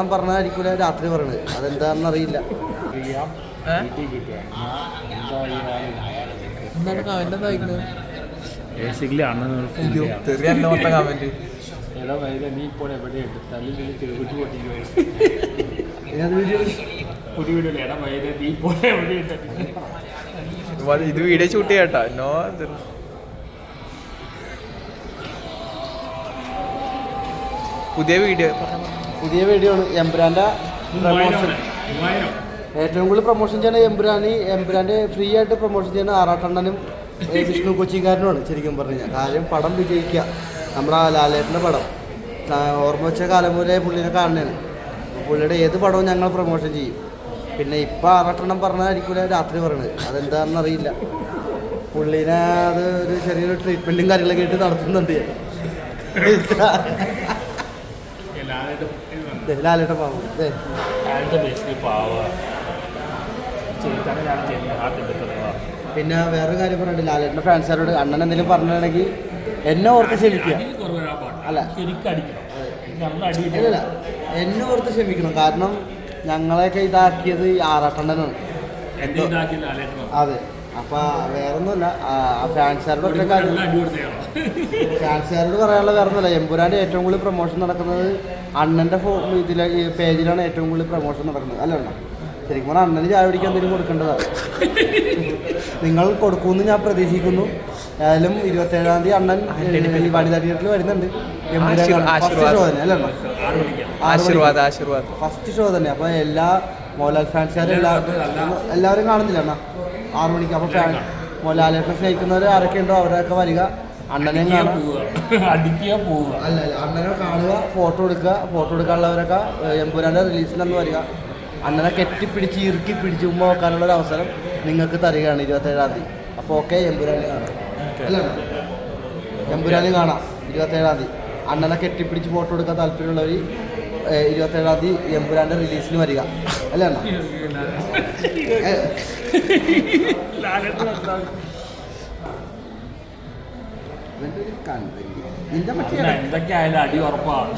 ആറട്ടെണ്ണം പറഞ്ഞതായിരിക്കില്ല രാത്രി പറയണത്? അതെന്താണെന്ന് അറിയില്ല. എന്താണ് കമന്റ് എന്താ വായിക്കുന്നത് ബേസിക്കലി അണ്ണനൊരു തെറിയല്ല മൊത്തം കമന്റ് എടാ വൈദ്യ നീ ഇപ്പോൾ എവിടെയുണ്ട് തല്ലി നിന്ന് ചെറുകുട്ടി പൊട്ടിക്കോ. ഏത് വീഡിയോ പുതിയ വീഡിയോ എടാ വൈദ്യ നീ ഇപ്പോൾ എവിടെയുണ്ട് ഇത് വീഡിയോ ഷൂട്ട് ചെയ്യട്ടോ നോ പുതിയ വീഡിയോ പുതിയ വീഡിയോ ആണ്. എംബ്രാന്റെ പ്രൊമോഷൻ ഏറ്റവും കൂടുതൽ പ്രൊമോഷൻ ചെയ്യുന്ന എംബ്രാനി എംബ്രാന്റെ ഫ്രീ ആയിട്ട് പ്രൊമോഷൻ ചെയ്യുന്ന ആറാട്ടണ്ണനും വിഷ്ണു കൊച്ചിക്കാരനുമാണ് ശരിക്കും പറഞ്ഞു കഴിഞ്ഞാൽ. കാര്യം പടം വിജയിക്കുക. നമ്മുടെ ലാലേട്ടന്റെ പടം. ഓർമ്മ വെച്ച കാലം മുതലേ പുള്ളിനെ കാണുന്നതാണ്. പുള്ളിയുടെ ഏത് പടവും ഞങ്ങൾ പ്രൊമോഷൻ ചെയ്യും. പിന്നെ ഇപ്പം ആറാട്ടെണ്ണം പറഞ്ഞായിരിക്കൂല രാത്രി പറയണത്. അതെന്താണെന്ന് അറിയില്ല. പുള്ളിനെ അത് ഒരു ചെറിയൊരു ട്രീറ്റ്മെന്റും കാര്യങ്ങളൊക്കെ ആയിട്ട് നടത്തുന്നുണ്ട്. ദേ, ലാലേട്ടൻ പാവം. പിന്നെ വേറൊരു കാര്യം പറഞ്ഞിട്ട് ലാലേട്ടന്റെ ഫാൻസാരോട് അണ്ണൻ എന്തെങ്കിലും പറഞ്ഞിട്ടുണ്ടെങ്കിൽ എന്നെ ഓർത്ത് ക്ഷമിക്കുക. അല്ല. ഇല്ലല്ല എന്നെ ഓർത്ത് ക്ഷമിക്കണം. കാരണം ഞങ്ങളെയൊക്കെ ഇതാക്കിയത് ഈ ആറാട്ടണ്ണനാണ്. അതെ. അപ്പൊ വേറൊന്നുമല്ല. ഫാൻസുകാരോട് ഒറ്റ കാര്യം. നല്ല ഫാൻസുകാരോട് പറയാനുള്ള വേറൊന്നുമില്ല. എമ്പുരാന്റെ ഏറ്റവും കൂടുതൽ പ്രൊമോഷൻ നടക്കുന്നത് അണ്ണന്റെ ഫോ ഇതിലെ ഈ പേജിലാണ് ഏറ്റവും കൂടുതൽ പ്രൊമോഷൻ നടക്കുന്നത്. അല്ല അണ്ണ? ശരിക്കും പറഞ്ഞാൽ അണ്ണന് ചായ പിടിക്കാൻ എന്തെങ്കിലും കൊടുക്കേണ്ടതാണ് നിങ്ങൾ കൊടുക്കുമെന്ന് ഞാൻ പ്രതീക്ഷിക്കുന്നു. ഏതായാലും ഇരുപത്തേഴാം തീയതി അണ്ണൻ വനിതാ തിയേറ്ററിൽ വരുന്നുണ്ട്. ഫസ്റ്റ് ഷോ തന്നെ അല്ലേ ആശീർവാദ് ആശീർവാദ് ഫസ്റ്റ് ഷോ തന്നെ. അപ്പോൾ എല്ലാ മോഹൻലാൽ ഫാൻസുകാരും എല്ലാവരും എല്ലാവരും കാണുന്നില്ല അണ്ണ? ആറു മണിക്ക്. അപ്പോൾ ഫാൻ മോഹൻലാലേട്ടനെ സ്നേഹിക്കുന്നവർ ആരൊക്കെ ഉണ്ടോ? അവരൊക്കെ വരിക. അടിക്കുക പോവുക. അടിക്കുക അല്ല അല്ല അണ്ണനെ കാണുക ഫോട്ടോ എടുക്കുക ഫോട്ടോ എടുക്കാനുള്ളവരൊക്കെ എമ്പുരാന്റെ റിലീസിനന്ന് വരിക. അണ്ണനെ കെട്ടിപ്പിടിച്ച് ഇറുക്കി പിടിച്ച് ഉമ്മ വെക്കാനുള്ള ഒരു അവസരം നിങ്ങൾക്ക് തരികയാണ് ഇരുപത്തേഴാം തീയതി. അപ്പോൾ ഓക്കെ എമ്പുരാനെ കാണാം. അല്ല എമ്പുരാനെ കാണാം ഇരുപത്തേഴാം തീയതി. അണ്ണനെ കെട്ടിപ്പിടിച്ച് ഫോട്ടോ എടുക്കാൻ താല്പര്യമുള്ളവർ ഇരുപത്തേഴാം തീയതി എമ്പുരാന്റെ റിലീസിന് വരിക. അല്ലേ അണ്ണ? ഇവന്റെ ഒരു content. നിന്റെ പറ്റിയ പിന്നെ എന്തൊക്കെ ആയാലും അടി ഉറപ്പാണ്